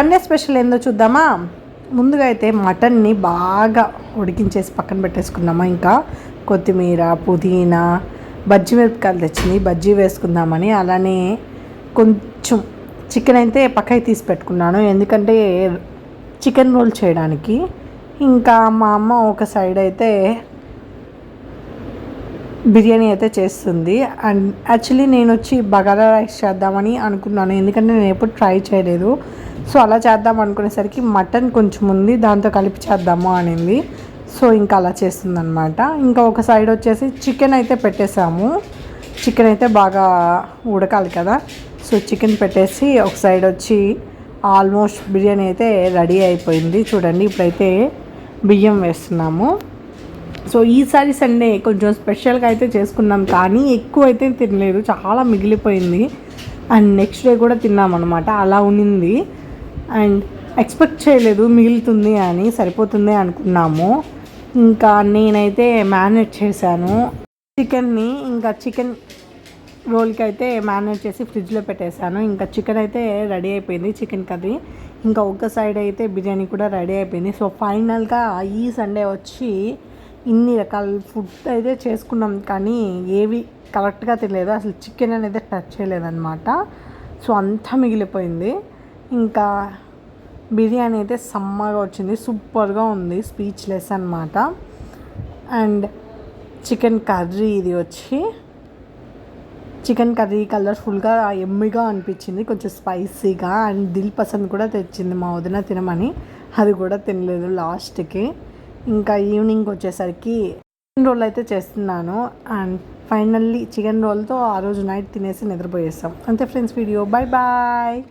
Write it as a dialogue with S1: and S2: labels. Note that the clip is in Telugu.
S1: సండే స్పెషల్ ఏందో చూద్దామా? ముందుగా అయితే మటన్ని బాగా ఉడికించేసి పక్కన పెట్టేసుకున్నామా ఇంకా? కొత్తిమీర పుదీనా బజ్జి మిరపకాయలు తెచ్చింది. బజ్జీ వేసుకుందామని అలానే కొంచెం చికెన్ అయితే పక్కకి తీసి పెట్టుకున్నాను. ఎందుకంటే చికెన్ రోల్ చేయడానికి. ఇంకా మా అమ్మ ఒక సైడ్ అయితే బిర్యానీ అయితే చేస్తుంది. అండ్ యాక్చువల్లీ నేను వచ్చి బగారా రైస్ చేద్దామని అనుకున్నాను. ఎందుకంటే నేను ఎప్పుడు ట్రై చేయలేదు. సో అలా చేద్దాం అనుకునేసరికి మటన్ కొంచెం ఉంది. దాంతో కలిపి చేద్దాము అనింది. సో ఇంకా అలా చేస్తుందనమాట ఇంకా ఒక సైడ్ వచ్చేసి చికెన్ అయితే పెట్టేసాము చికెన్ అయితే బాగా ఉడకాలి కదా. సో చికెన్ పెట్టేసి ఒక సైడ్ వచ్చి ఆల్మోస్ట్ బిర్యానీ అయితే రెడీ అయిపోయింది. చూడండి ఇప్పుడైతే బియ్యం వేస్తున్నాము. సో ఈసారి సండే కొంచెం స్పెషల్గా అయితే చేసుకున్నాం కానీ ఎక్కువ అయితే తినలేదు. చాలా మిగిలిపోయింది. అండ్ నెక్స్ట్ డే కూడా తిన్నాం అనమాట అలా ఉన్నింది అండ్ ఎక్స్పెక్ట్ చేయలేదు మిగులుతుంది అని సరిపోతుంది అనుకున్నాము. ఇంకా నేనైతే మేనేజ్ చేశాను. చికెన్ని ఇంకా చికెన్ రోల్కి అయితే మేనేజ్ చేసి ఫ్రిడ్జ్లో పెట్టేశాను. ఇంకా చికెన్ అయితే రెడీ అయిపోయింది చికెన్ కర్రీ. ఇంకా ఒక సైడ్ అయితే బిర్యానీ కూడా రెడీ అయిపోయింది. సో ఫైనల్గా ఈ సండే వచ్చి ఇన్ని రకాల ఫుడ్ అయితే చేసుకున్నాం కానీ ఏవి కరెక్ట్గా తినలేదు. అసలు చికెన్ అనేది టచ్ చేయలేదన్నమాట. సో అంతా మిగిలిపోయింది. ఇంకా బిర్యానీ అయితే సమ్మగా వచ్చింది. సూపర్గా ఉంది. స్పీచ్లెస్ అనమాట అండ్ చికెన్ కర్రీ ఇది వచ్చి చికెన్ కర్రీ కలర్ఫుల్గా ఎమ్మిగా అనిపించింది. కొంచెం స్పైసీగా అండ్ దిల్ పసంద్ కూడా తెచ్చింది మా వదిన తినమని. అది కూడా తినలేదు లాస్ట్కి. ఇంకా ఈవినింగ్ వచ్చేసరికి చికెన్ రోల్ అయితే చేస్తున్నాను. అండ్ ఫైనల్లీ చికెన్ రోల్తో ఆ రోజు నైట్ తినేసి నిద్రపోయేస్తాం. అంతే ఫ్రెండ్స్ వీడియో. Bye bye.